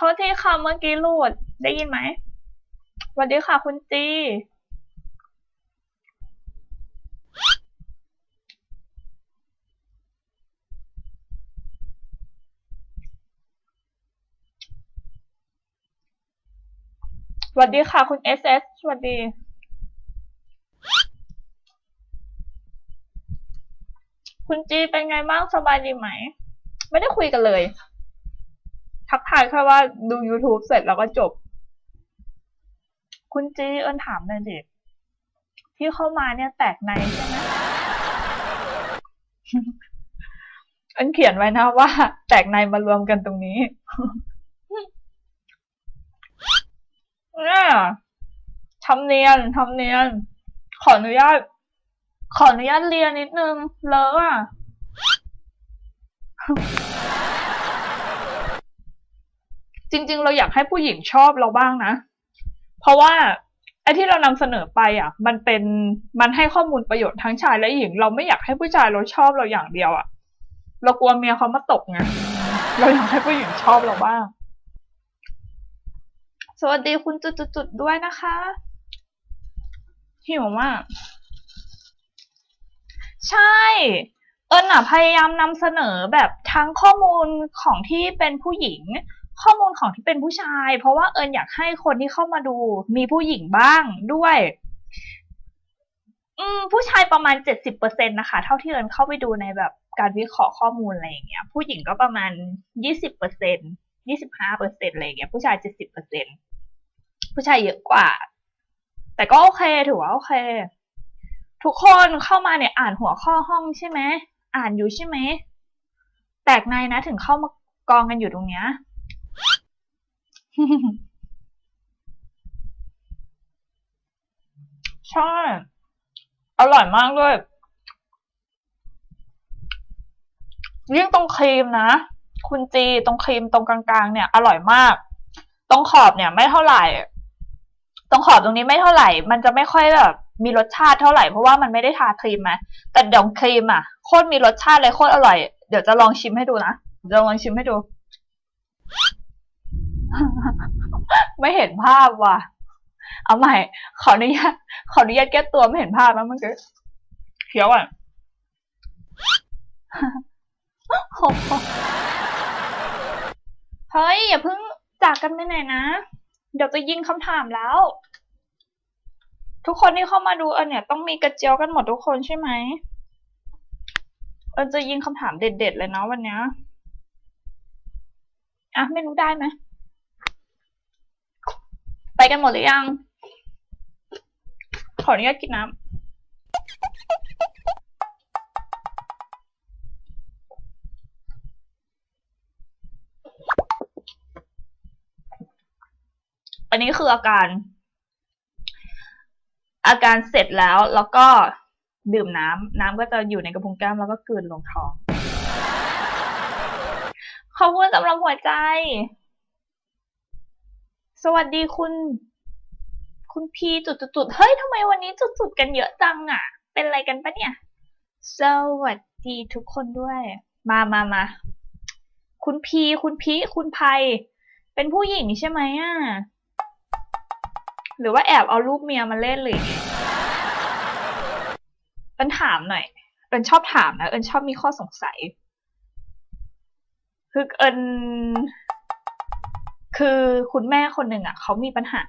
โทษทีค่ะเมื่อกี้หลุดได้ยินไหมสวัสดีค่ะคุณจีสวัสดีค่ะคุณเอสเอสสวัสดีคุณจีเป็นไงบ้างสบายดีไหม ไม่ได้คุยกันเลย ทักทายแค่ว่าดู YouTube เสร็จแล้วก็จบ คุณจีเอิญถามหน่อยดิที่เข้ามาเนี่ยแตกในใช่ไหมเอิญเขียนไว้นะว่า แตกในมารวมกันตรงนี้เนี่ยทำเนียนทำเนียน ขออนุญาต ขออนุญาตเรียนนิดนึงเลอะอะ จริง ๆ เราอยากให้ผู้หญิงชอบเราบ้างนะ เพราะว่าไอ้ที่เรานำเสนอไปอะ มันเป็นมันให้ข้อมูลประโยชน์ทั้งชายและหญิง เราไม่อยากให้ผู้ชายเราชอบเราอย่างเดียวอะ เรากลัวเมียเขามาตกไงเราอยากให้ผู้หญิงชอบเราบ้าง สวัสดีคุณจุดๆๆด้วยนะคะหิวมากใช่ เอิญอะพยายามนำเสนอแบบทั้งข้อมูลของที่เป็นผู้หญิง ข้อมูลของที่เป็นผู้ชาย เพราะว่าเอิญอยากให้คนที่เข้ามาดู มีผู้หญิงบ้างด้วยอืมผู้ชายประมาณเจ็ดสิบเปอร์เซ็นตนะคะ เท่าที่เอิญเข้าไปดูในแบบการวิเคราะห์ข้อมูลอะไรอย่างเงี้ย ผู้หญิงก็ประมาณยี่สิบเปอร์เซ็นยี่สิบห้าเปอร์เซ็นอะไรอย่างเงี้ยผู้ชายเจ็ดสิบเปอร์เซ็นผู้ชายเยอะกว่า แต่ก็โอเคถือว่าโอเค ทุกคนเข้ามาเนี่ยอ่านหัวข้อห้องใช่ไหมอ่านอยู่ใช่ไหมแตกในนะถึงเข้ามากองกันอยู่ตรงเนี้ย ใช่ อร่อยมากด้วยยิ่งตรงครีมนะ คุณจีตรงครีมตรงกลางๆ เนี่ย อร่อยมาก ตรงขอบเนี่ย ไม่เท่าไหร่ ตรงขอบตรงนี้ไม่เท่าไหร่ มันจะไม่ค่อยแบบมีรสชาติเท่าไหร่เพราะว่ามันไม่ได้ทาครีมมาแต่ดี๋ยวครีมอะโคตรมีรสชาติเลยโคตรอร่อย เดี๋ยวจะลองชิมให้ดูนะเดี๋ยวลองชิมให้ดู ไม่เห็นภาพว่ะ เอาใหม่ ขออนุญาต ขออนุญาตแก้ตัวไม่เห็นภาพนะเมื่อกี้เคี้ยวอะเฮ้ย อย่าเพิ่งจากกันไปไหนนะ เดี๋ยวจะยิงคำถามแล้ว ทุกคนที่เข้ามาดูเอิญเนี่ย ต้องมีกระเจียวกันหมดทุกคนใช่ไหมเอิญจะยิงคำถามเด็ดๆเลยนะวันเนี้ยอะไม่รู้ได้ไหม กันหมดหรือยัง ขออนุญาตกินน้ำอันนี้คืออาการ อาการเสร็จแล้วแล้วก็ดื่มน้ำน้ำก็จะอยู่ในกระพุ้งแก้มแล้วก็กลืนลงท้อง ขอบคุณสำหรับหัวใจ สวัสดีคุณ คุณพีจุดๆเฮ้ยทำไมวันนี้จุดๆกันเยอะจังอะ เป็นอะไรกันปะเนี่ย สวัสดีทุกคนด้วย มามามาคุณพีคุณพีคุณไพเป็นผู้หญิงใช่ไหมอะ หรือว่าแอบเอารูปเมียมาเล่นหรือเอิญถามหน่อย เอิญชอบถามนะ เอิญชอบมีข้อสงสัย คือเอิญ คือคุณแม่คนหนึ่งอะเขามีปัญหา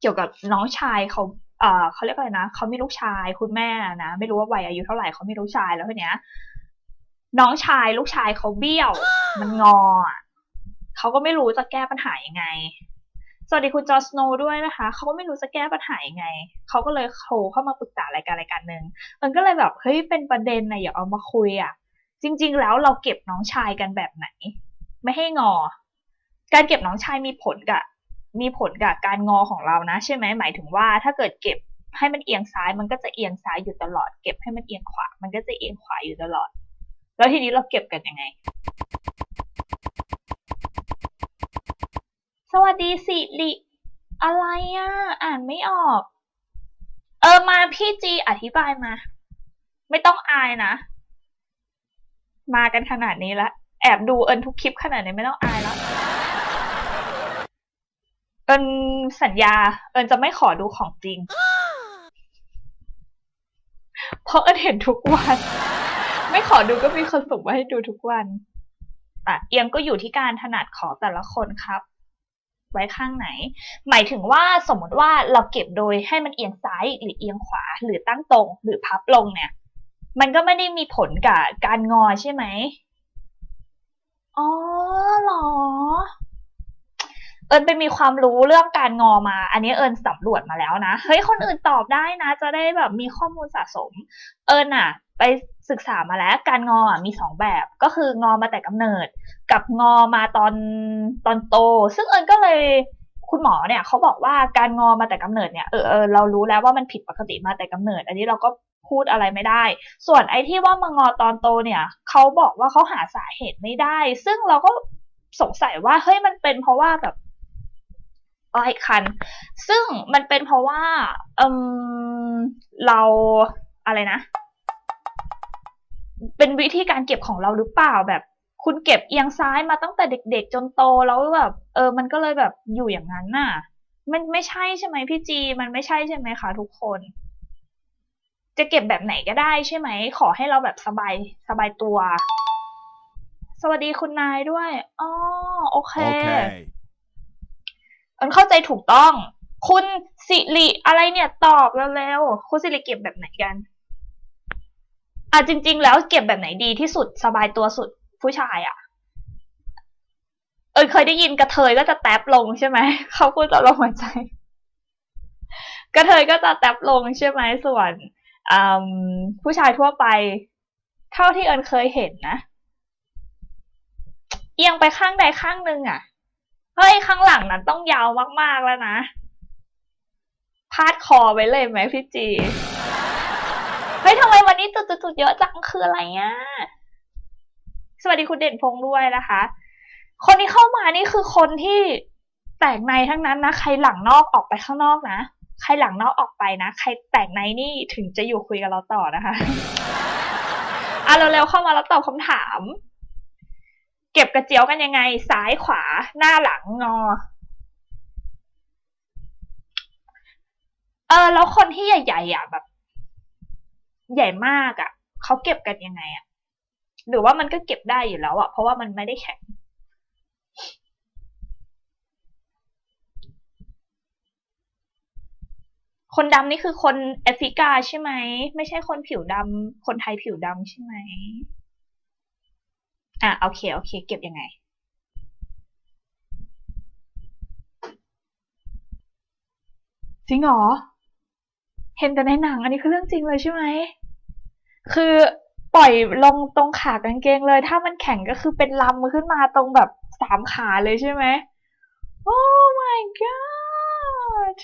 เกี่ยวกับน้องชายเขาเอ่อเขาเรียกอะไรนะเขามีลูกชาย คุณแม่นะไม่รู้ว่าวัยอายุเท่าไหร่เขามีลูกชายแล้วทีเนี้ย น้องชายลูกชายเขาเบี้ยว มันงอเขาก็ไม่รู้จะแก้ปัญหายังไงสวัสดีคุณจอสโนด้วยนะคะเขาก็ไม่รู้จะแก้ปัญหายังไงเขาก็เลยโทรเข้ามาปรึกษารายการรายการหนึ่งมันก็เลยแบบเฮ้ยเป็นประเด็นนะอย่าเอามาคุยอะ จริง ๆ แล้วเราเก็บน้องชายกันแบบไหน ไม่ให้งอ การเก็บน้องชายมีผลกับมีผลกับการงอของเรานะ ใช่ไหมหมายถึงว่าถ้าเกิดเก็บให้มันเอียงซ้ายมันก็จะเอียงซ้ายอยู่ตลอด เก็บให้มันเอียงขวา มันก็จะเอียงขวาอยู่ตลอด แล้วทีนี้เราเก็บกันยังไง สวัสดีสิริอะไรอะ อ่านไม่ออก เออมาพี่จีอธิบายมา ไม่ต้องอายนะ มากันขนาดนี้ละ แออบดูเอิญทุกคลิปขนาดนี้ไม่ต้องอายแล้ว เอิญสัญญา เอิญจะไม่ขอดูของจริง เพราะเอิญเห็นทุกวัน ไม่ขอดูก็มีคนส่งมาให้ดูทุกวันอะเอียงก็อยู่ที่การถนัดของแต่ละคนครับ ไว้ข้างไหน หมายถึงว่าสมมติว่าเราเก็บโดยให้มันเอียงซ้ายหรือเอียงขวา หรือตั้งตรง หรือพับลงเนี่ย มันก็ไม่ได้มีผลกับการงอใช่ไหม อ๋อเหรอ เอิญไปมีความรู้เรื่องการงอมา อันนี้เอิญสำรวจมาแล้วนะ เฮ้ย คนอื่นตอบได้นะ จะได้แบบมีข้อมูลสะสม เอิญอะไปศึกษามาแล้ว การงออะมีสองแบบ ก็คืองอมาแต่กำเนิด กับงอมาตอนตอนโต ซึ่งเอิญก็เลยคุณหมอเนี่ยเขาบอกว่าการงอมาแต่กำเนิดเนี่ยเออเออเรารู้แล้วว่ามันผิดปกติมาแต่กำเนิด อันนี้เราก็พูดอะไรไม่ได้ ส่วนไอ้ที่ว่ามางอตอนโตเนี่ยเขาบอกว่าเขาหาสาเหตุไม่ได้ ซึ่งเราก็สงสัยว่าเฮ้ยมันเป็นเพราะว่าแบบ อะไรคัน ซึ่งมันเป็นเพราะว่าเอมเราอะไรนะ เป็นวิธีการเก็บของเราหรือเปล่าแบบคุณเก็บเอียงซ้ายมาตั้งแต่เด็ก ๆ จนโตแล้วแบบเออ มันก็เลยแบบอยู่อย่างนั้นน่ะ มันไม่ใช่ใช่ไหมพี่จี มันไม่ใช่ใช่ไหมคะทุกคน จะเก็บแบบไหนก็ได้ใช่ไหม ขอให้เราแบบสบายสบายตัว สวัสดีคุณนายด้วยอ๋อโอเค Okay. เอินเข้าใจถูกต้อง คุณสิริอะไรเนี่ยตอบเร็วๆคุณสิริเก็บแบบไหนกันอะจริง ๆ แล้วเก็บแบบไหนดีที่สุดสบายตัวสุดผู้ชายอะ เอินเคยได้ยินกระเทยก็จะแท็บลงใช่ไหมเขาพูดต่อลมหายใจ กระเทยก็จะแท็บลงใช่ไหมส่วนผู้ชายทั่วไป เท่าที่เอินเคยเห็นนะ เอียงไปข้างใดข้างหนึ่งอะ เฮ้ยข้างหลังนั้นต้องยาวมากๆแล้วนะ พาดคอไว้เลยไหมพี่จี เฮ้ยทำไมวันนี้จุดๆๆเยอะจังคืออะไรอะ สวัสดีคุณเด่นพงษ์ด้วยนะคะ คนที่เข้ามานี่คือคนที่แตกในทั้งนั้นนะ ใครหลังนอกออกไปข้างนอกนะ ใครหลังนอกออกไปนะ ใครแตกในนี่ถึงจะอยู่คุยกับเราต่อนะคะอะเร็วๆเข้ามาแล้วตอบคำถาม เก็บกระเจียวกันยังไง ซ้ายขวาหน้าหลังงอ เออ แล้วคนที่ใหญ่ๆอะแบบ ใหญ่มากอะเขาเก็บกันยังไงอะหรือว่ามันก็เก็บได้อยู่แล้วอะเพราะว่ามันไม่ได้แข็งคนดำนี่คือคนแอฟริกาใช่ไหม ไม่ใช่คนผิวดำคนไทยผิวดำใช่ไหม อะโอเคโอเค เก็บยังไง จริงเหรอ เห็นแต่ในหนัง อันนี้คือเรื่องจริงเลยใช่ไหม คือปล่อยลงตรงขากางเกงเลย ถ้ามันแข็งก็คือเป็นลำขึ้นมาตรงแบบสามขาเลยใช่ไหมโอ้ my god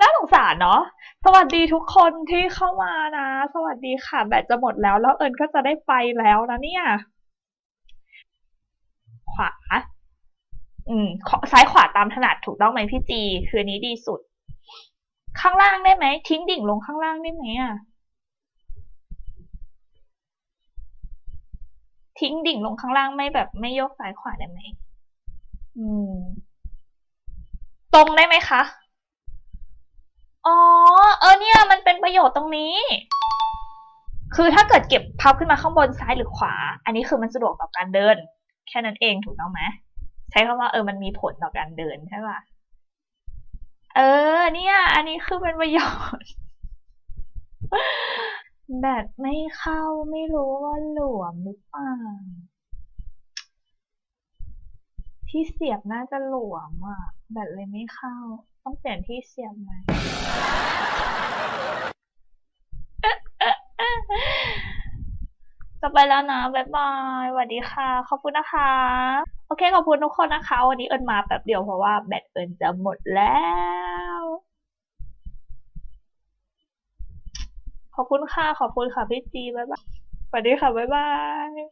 น่าสงสารเนาะ สวัสดีทุกคนที่เข้ามานะ สวัสดีค่ะ แบตจะหมดแล้ว แล้วเอิญก็จะได้ไปแล้วนะเนี่ย ขวา อืมขอซ้ายขวาตามถนัดถูกต้องไหมพี่จี คือนี้ดีสุด ข้างล่างได้ไหม ทิ้งดิ่งลงข้างล่างได้ไหมอะ ทิ้งดิ่งลงข้างล่างไม่แบบไม่ยกซ้ายขวาได้ไหม อืม ตรงได้ไหมคะ เออเนี่ยมันเป็นประโยชน์ตรงนี้ คือถ้าเกิดเก็บพับขึ้นมาข้างบนซ้ายหรือขวา อันนี้คือมันสะดวกต่อการเดิน แค่นั้นเองถูกต้องไหมใช้คำว่าเออมันมีผลต่อการเดินใช่ป่ะเออ เนี่ย อันนี้คือเป็นประโยชน์แบตไม่เข้าไม่รู้ว่าหลวมหรือเปล่าที่เสียบน่าจะหลวมอะ แบตเลยไม่เข้า ต้องเปลี่ยนที่เสียบใหม่จะไปแล้วนะบ๊ายบายสวัสดีค่ะ ขอบคุณนะคะ โอเค ขอบคุณทุกคนนะคะ วันนี้เอิญมาแบบเดียวเพราะว่าแบตเอิญจะหมดแล้ว ขอบคุณค่ะ ขอบคุณค่ะพี่จีบ๊ายบายสวัสดีค่ะบ๊ายบาย